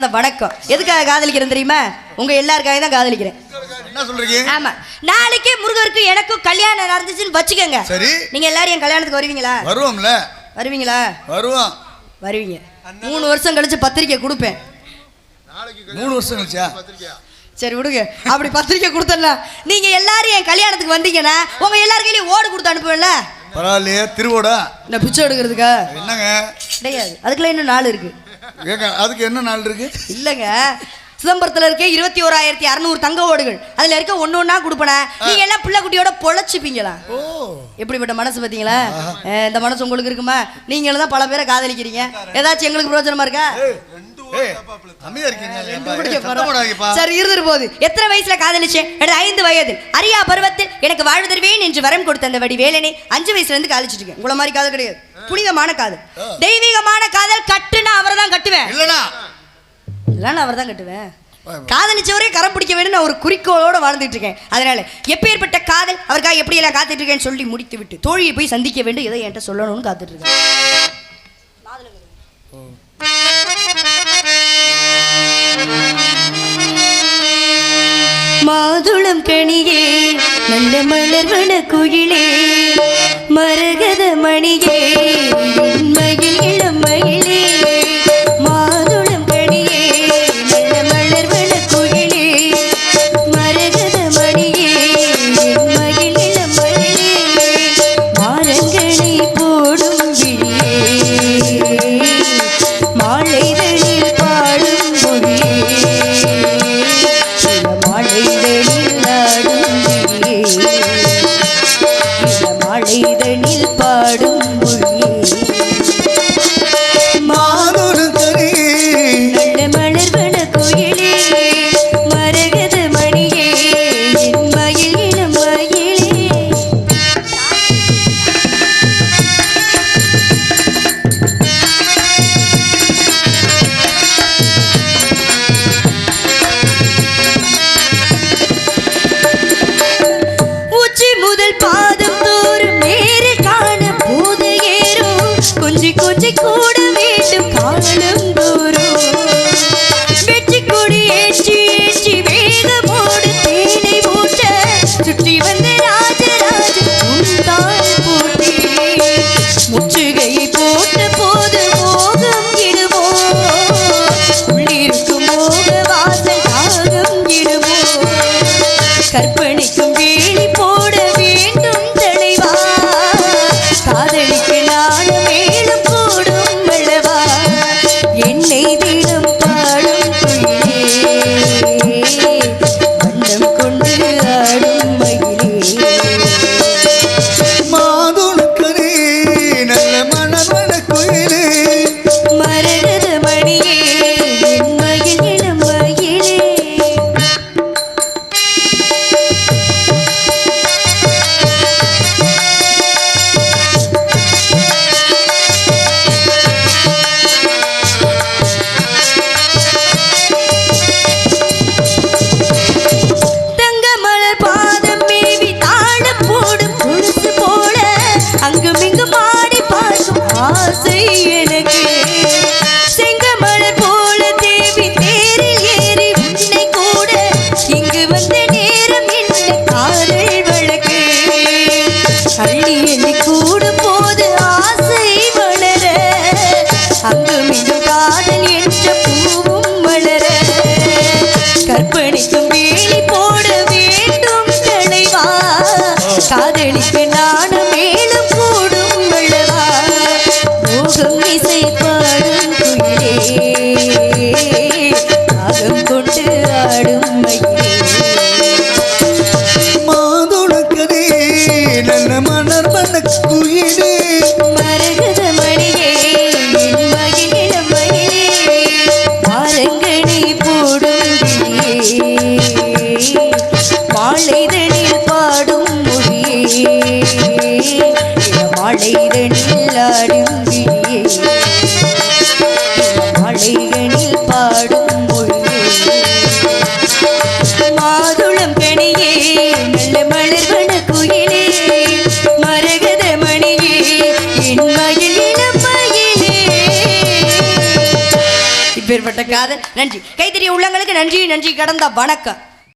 அந்த வணக்கம். எதுக்காக காதலிக்கிறேன் தெரியுமா? உங்க எல்லாருக்காக தான் காதலிக்கிறேன். என்ன சொல்றீங்க? ஆமா. நாளைக்கே முருகருக்கு எனக்கும் கல்யாணம் நடந்துச்சுன்னு வச்சுக்கோங்க. சரி. நீங்க எல்லாரும் என் கல்யாணத்துக்கு வருவீங்களா? வருவோம்ல. வருவீங்களா? வருவோம். வருவீங்க. மூணு வருஷம் கழிச்சு பத்திரிக்கை கொடுப்பேன். மூணு வருஷம் கழிச்சா? சரி விடுங்க. அப்படி பத்திரிக்கை கொடுத்தேன்னா நீங்க எல்லாரும் என் கல்யாணத்துக்கு வந்தீங்கன்னா உங்க எல்லார் கையிலயும் ஓடு கொடுத்து அனுப்புவேன்ல? பரவாயில்லையே திருவோடா. இந்த பிச்சை எடுக்கிறதுக்கா? என்னங்க? கிடையாது. அதுக்குள்ள இன்னும் நாள் இருக்கு. ஏங்க அதுக்கு என்ன நாள் இருக்கு? இல்லைங்க. சிதம்பரத்தில் இருக்க இருபத்தி ஓராயிரத்தி அறநூறு தங்க ஓடுகள். அதில் இருக்க ஒன்று ஒன்றா கொடுப்பன. நீங்க எல்லாம் பிள்ளை குட்டியோட பொழைச்சிப்பீங்களா? எப்படிப்பட்ட மனசு பார்த்தீங்களா இந்த மனசு உங்களுக்கு இருக்குமா? நீங்களும் தான் பல பேரை காதலிக்கிறீங்க. ஏதாச்சும் எங்களுக்கு பிரயோஜனமா இருக்கா? சரி போகுது. எத்தனை வயசுல காதலிச்சேன்? எனது ஐந்து வயதில் அரியா பருவத்தில் எனக்கு வாழ்வு தருவேன் என்று வரம் கொடுத்த அந்த வடி வேலனை அஞ்சு வயசுல இருந்து காதலிச்சிட்டு இருக்கேன். உங்கள மாதிரி காதல் கிடையாது. புனிதமான காதல். தெய்வீகமான காதல் கட்டுனா அவரை தான் கட்டுவேன். இல்லனா? இல்லைன்னா அவர் தான் கட்டுவேன் காதலிச்சவரே கரம் பிடிக்க வேண்டும் நான் ஒரு குறிக்கோளோட வாழ்ந்துட்டு இருக்கேன். அதனால எப்பேற்பட்ட காதல் அவருக்காக எப்படி எல்லாம் காத்துட்டு இருக்கேன்னு சொல்லி முடித்து விட்டு தோழியை போய் சந்திக்க வேண்டும் எதை என்கிட்ட சொல்லணும்னு காத்துட்டு இருக்கேன். மாதுளம் கனியே நல்ல மலர்வன குயிலே மரகத மணியே. பாடும் ஆசை எனக்கு. செங்கமலர் போல தேவி தேரில் ஏறி உன்னை கூட இங்கு வந்த நேரம் என்ன காதல் வழக்கு. அள்ளி என்னை கூடும் போது ஆசை வளர அங்கும் இங்கும் காதல் என்ற பூவும் வளர. கற்பனைக்கும் வேலி போட காதலிக்கு நான் மலைதனில் ஆடும் கிளியே மலைதனில் பாடும் மொழியே மாதுளம் கனியே நல்ல மலர்வன குயிலே மரகத மணியே என் நன்றி. கைத்தறி உள்ளங்களுக்கு நன்றி நன்றி. கடந்த வணக்கம்.